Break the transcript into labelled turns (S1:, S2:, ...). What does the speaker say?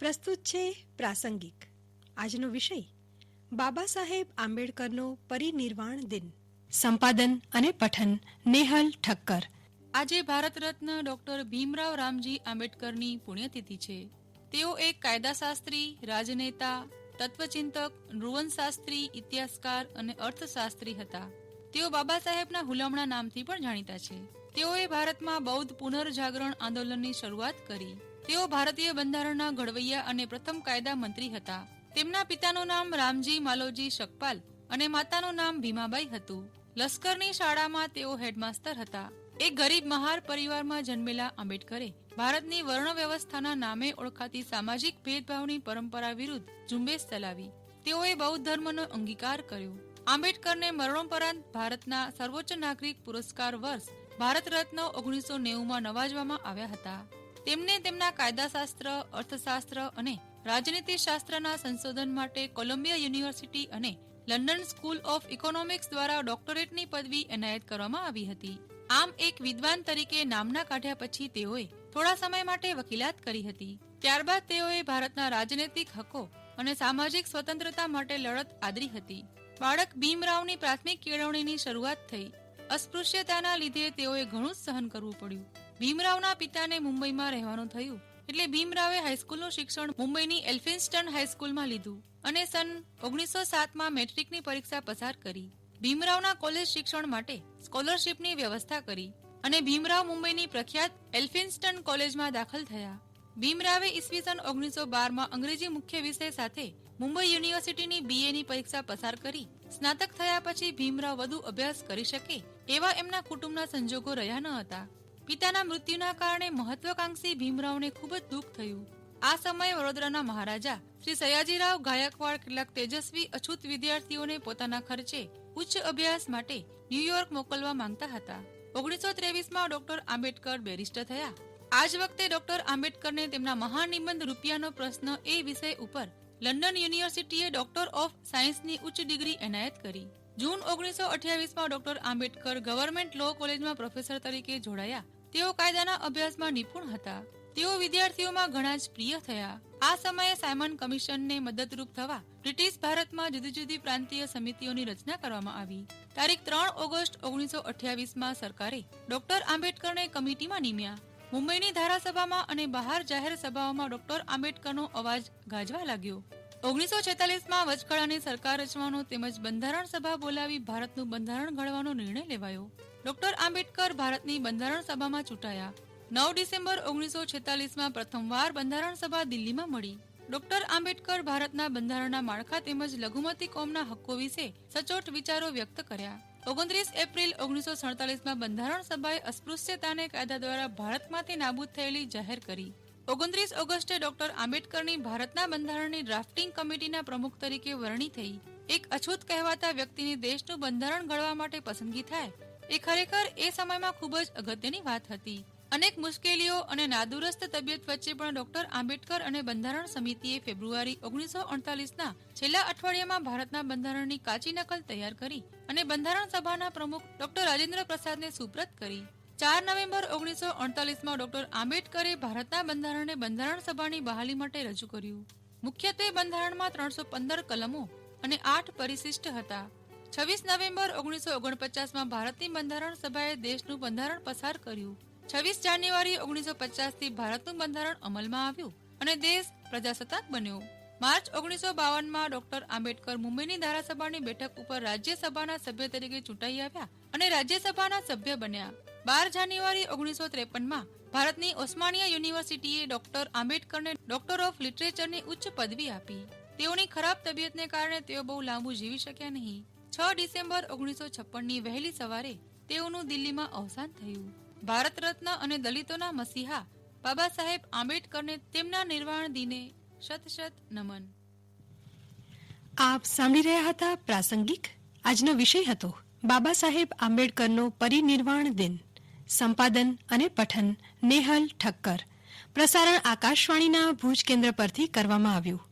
S1: પ્રસ્તુત છે પ્રાસંગિક. આજનો વિષય, બાબા સાહેબ આંબેડકરનો પરિનિર્વાણ દિન. સંપાદન અને પઠન, નેહલ ઠક્કર.
S2: આજે ભારત રત્ન ડોક્ટર ભીમરાવ રામજી આંબેડકરની પુણ્યતિથિ છે. તેઓ એક કાયદાશાસ્ત્રી, રાજનેતા, તત્વચિંતક નૃવનશાસ્ત્રી ઇતિહાસકાર અને અર્થશાસ્ત્રી હતા. તેઓ બાબા સાહેબના હુલામણા નામથી પણ જાણીતા છે. તેઓએ ભારતમાં બૌદ્ધ પુનર્જાગરણ આંદોલનની શરૂઆત કરી. તેઓ ભારતીય બંધારણના ઘડવૈયા અને પ્રથમ કાયદા મંત્રી હતા. તેમના પિતાનું નામ રામજી માલોજી શકપાલ અને માતાનું નામ ભીમાબાઈ હતું. લશ્કરની શાળામાં તેઓ હેડમાસ્તર હતા. એક ગરીબ મહાર પરિવારમાં જન્મેલા આંબેડકરે ભારતની વર્ણ વ્યવસ્થાના નામે ઓળખાતી સામાજિક ભેદભાવની પરંપરા વિરુદ્ધ ઝુંબેશ ચલાવી. તેઓએ બૌદ્ધ ધર્મનો અંગીકાર કર્યો. આંબેડકરને મરણોપરાંત ભારતના સર્વોચ્ચ નાગરિક પુરસ્કાર વર્ષ ભારત રત્ન ઓગણીસો નેવુંમાં નવાજવામાં આવ્યા હતા. તેમને તેમના કાયદાશાસ્ત્ર, અર્થશાસ્ત્ર અને રાજનીતિ શાસ્ત્રના સંશોધન માટે કોલંબિયા યુનિવર્સિટી અને લંડન સ્કૂલ ઓફ ઇકોનોમિક્સ દ્વારા ડોક્ટરેટની પદવી એનાયત કરવામાં આવી હતી. આમ એક વિદ્વાન તરીકે નામના કાઢ્યા પછી તેઓએ થોડા સમય માટે વકીલાત કરી હતી. ત્યારબાદ તેઓએ ભારતના રાજનૈતિક હકો અને સામાજિક સ્વતંત્રતા માટે લડત આદરી હતી. બાળક ભીમરાવની પ્રાથમિક કેળવણીની શરૂઆત થઈ. અસ્પૃશ્યતાના લીધે તેઓએ ઘણું જ સહન કરવું પડ્યું. ભીમરાવના પિતાને મુંબઈમાં રહેવાનું થયું. એટલે ભીમરાવે હાઈસ્કૂલનું શિક્ષણ મુંબઈની એલ્ફિન્સ્ટન હાઈસ્કૂલમાં લીધું અને સન ઓગણીસો સાતમાં મેટ્રિકની પરીક્ષા પસાર કરી. ભીમરાવના કોલેજ શિક્ષણ માટે સ્કોલરશીપની વ્યવસ્થા કરી અને ભીમરાવ મુંબઈની પ્રખ્યાત એલ્ફિન્સ્ટન કોલેજમાં દાખલ થયા. ભીમરાવે ઈસવીસન ઓગણીસો બારમાં અંગ્રેજી મુખ્ય વિષય સાથે મુંબઈ યુનિવર્સિટીની બીએની પરીક્ષા પસાર કરી. સ્નાતક થયા પછી ભીમરાવ વધુ અભ્યાસ કરી શકે એવા એમના કુટુંબના સંજોગો રહ્યા ન હતા. પિતાના મૃત્યુના કારણે મહત્વકાંક્ષી ભીમરાવને ખૂબ જ દુઃખ થયું. આ સમયે વડોદરાના મહારાજા શ્રી સયાજીરાવ ગાયકવાડ કેટલાક તેજસ્વી, અછૂત વિદ્યાર્થીઓને પોતાના ખર્ચે ઉચ્ચ અભ્યાસ માટે ન્યુયોર્ક મોકલવા માંગતા હતા. ઓગણીસો ત્રેવીસમાં ડોક્ટર આંબેડકર બેરિસ્ટર થયા. આ જ વખતે ડોક્ટર આંબેડકરને તેમના મહાન નિબંધ રૂપિયાનો પ્રશ્ન એ વિષય ઉપર લંડન યુનિવર્સિટીએ ડોક્ટર ઓફ સાયન્સની ઉચ્ચ ડિગ્રી એનાયત કરી. જૂન ઓગણીસો અઠ્યાવીસમાં ડોક્ટર આંબેડકર ગવર્મેન્ટ લો કોલેજમાં પ્રોફેસર તરીકે જોડાયા. તેઓ કાયદાના અભ્યાસમાં નિપુણ હતા. તેઓ વિદ્યાર્થીઓમાં ઘણા જ પ્રિય થયા. આ સમયે સાયમન કમિશનને મદદરૂપ થવા બ્રિટિશ ભારતમાં જુદી જુદી પ્રાંતીય સમિતિઓની રચના કરવામાં આવી. તારીખ ત્રણ ઓગસ્ટ ઓગણીસો અઠ્યાવીસમાં સરકારે ડોક્ટર આંબેડકરને કમિટીમાં નીમ્યા. મુંબઈની ધારાસભામાં અને બહાર જાહેર સભાઓમાં ડોક્ટર આંબેડકરનો અવાજ ગાજવા લાગ્યો. ઓગણીસો છેતાલીસમાં વચગાળાની સરકાર રચવાનો તેમજ બંધારણ સભા બોલાવી ભારતનું બંધારણ ઘડવાનો નિર્ણય લેવાયો. ડોક્ટર આંબેડકર ભારતની બંધારણ સભામાં ચૂંટાયા. નવ ડિસેમ્બર ઓગણીસો છેતાલીસમાં પ્રથમવાર બંધારણ સભા દિલ્હીમાં મળી. ડોક્ટર આંબેડકર ભારતના બંધારણના માળખા તેમજ લઘુમતી કોમના હક્કો વિશે સચોટ વિચારો વ્યક્ત કર્યા. ઓગણત્રીસ એપ્રિલ ઓગણીસો સડતાલીસમાં બંધારણ સભાએ અસ્પૃશ્યતાને કાયદા દ્વારા ભારતમાંથી નાબૂદ થયેલી જાહેર કરી. ઓગણત્રીસ ઓગસ્ટે ડોક્ટર આંબેડકરની ભારતના બંધારણની ડ્રાફ્ટિંગ કમિટીના પ્રમુખ તરીકે વરણી થઈ. એક અછૂત કહેવાતા વ્યક્તિની દેશનું બંધારણ ઘડવા માટે પસંદગી થાય, એ ખરેખર એ સમયમાં ખૂબ જ અગત્યની વાત હતી. અનેક મુશ્કેલીઓ અને નાદુરસ્ત તબિયત વચ્ચે પણ ડોક્ટર આંબેડકર અને બંધારણ સમિતિએ ફેબ્રુઆરી ઓગણીસો અડતાલીસના છેલ્લા અઠવાડિયામાં ભારતના બંધારણની કાચી નકલ તૈયાર કરી અને બંધારણ સભાના પ્રમુખ ડોક્ટર રાજેન્દ્ર પ્રસાદને સુપ્રત કરી. ચાર નવેમ્બર ઓગણીસો અડતાલીસમાં ડોક્ટર આંબેડકરે ભારતના બંધારણને બંધારણ સભાની બહાલી માટે રજૂ કર્યું. મુખ્યત્વે બંધારણમાં ત્રણસો પંદર કલમો અને આઠ પરિશિષ્ટ હતા. છવ્વીસ નવેમ્બર ઓગણીસો ઓગણપચાસમાં ભારતની બંધારણ સભાએ દેશનું બંધારણ પસાર કર્યું. છવ્વીસ જાન્યુઆરી ઓગણીસો પચાસથી ભારતનું બંધારણ અમલમાં આવ્યું અને દેશ પ્રજાસત્તાક બન્યો. માર્ચ ઓગણીસો બાવનમાં ડોક્ટર આંબેડકર મુંબઈની ધારાસભાની બેઠક ઉપર રાજ્યસભાના સભ્ય તરીકે ચૂંટાઈ આવ્યા અને રાજ્યસભાના સભ્ય બન્યા. બાર જાન્યુઆરી ઓગણીસો ત્રેપનમાં ભારતની ઓસ્માનિયા યુનિવર્સિટીએ ડોક્ટર આંબેડકરને ડોક્ટર ઓફ લિટરેચરની ઉચ્ચ પદવી આપી. તેઓની ખરાબ તબિયતને કારણે તેઓ બહુ લાંબુ જીવી શક્યા નહીં. છ ડિસેમ્બર ઓગણીસો છપ્પનની વહેલી સવારે તેઓનું દિલ્હીમાં અવસાન થયું. ભારત રત્ન અને દલિતોના મસીહા બાબા સાહેબ આંબેડકરને તેમના નિર્વાણ દિને શત શત નમન.
S1: આપ સાંભળી રહ્યા હતા પ્રાસંગિક? આજનો વિષય હતો બાબા સાહેબ આંબેડકરનો પરિનિર્વાણ દિન. સંપાદન અને પઠન નેહલ ઠક્કર. પ્રસારણ આકાશવાણીના ભુજ કેન્દ્ર પરથી કરવામાં આવ્યું.